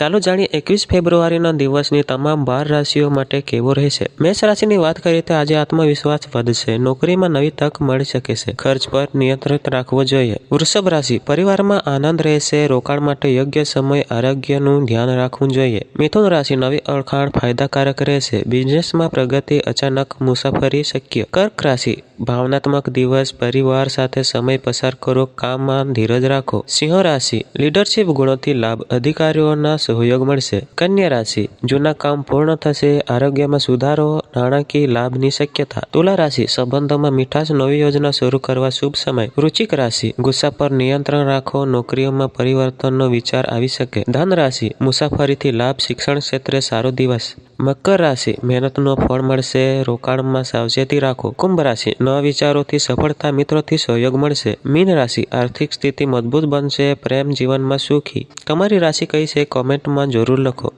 ચાલો જાણીએ એકવીસ ફેબ્રુઆરીના દિવસની તમામ બાર રાશિઓ માટે કેવો રહેશે? મેષ રાશિની વાત કરીએ તો આજે આત્મવિશ્વાસ વધશે, નોકરીમાં નવી તક મળી શકે છે. ખર્ચ પર નિયંત્રિત રાખવો જોઈએ. વૃષભ રાશિ, પરિવારમાં આનંદ રહેશે, રોકાણ માટે યોગ્ય સમય, આરોગ્યનું ધ્યાન રાખવું જોઈએ. મિથુન રાશિ, નવી ઓળખાણ ફાયદાકારક રહેશે. બિઝનેસમાં પ્રગતિ અચાનક મુસાફરી શક્ય. કર્ક રાશિ, ભાવનાત્મક દિવસ, પરિવાર સાથે સમય પસાર કરો, કામમાં ધીરજ રાખો. સિંહ રાશિ લીડરશિપ ગુણોથી લાભ અધિકારીઓના સહયોગ મળશે. કન્યા રાશિ. જૂના કામ પૂર્ણ થશે, આરોગ્યમાં સુધારો, નાણાકીય લાભની શક્યતા. તુલા રાશિ. સંબંધોમાં મીઠાશ નવી યોજના શરૂ કરવા શુભ સમય. વૃશ્ચિક રાશિ. ગુસ્સા પર નિયંત્રણ રાખો, નોકરીઓમાં પરિવર્તનનો વિચાર આવી શકે. ધન રાશિ. મુસાફરીથી લાભ, શિક્ષણ ક્ષેત્રે સારો દિવસ. મકર રાશિ. મહેનતનો ફળ મળશે, રોકાણમાં સાવચેતી રાખો. કુંભ રાશિ. નવા વિચારોથી સફળતા, મિત્રોથી સહયોગ મળશે. મીન રાશિ. આર્થિક સ્થિતિ મજબૂત બનશે, પ્રેમ જીવનમાં સુખી. તમારી રાશિ કઈ છે? કોમેન્ટમાં જરૂર લખો.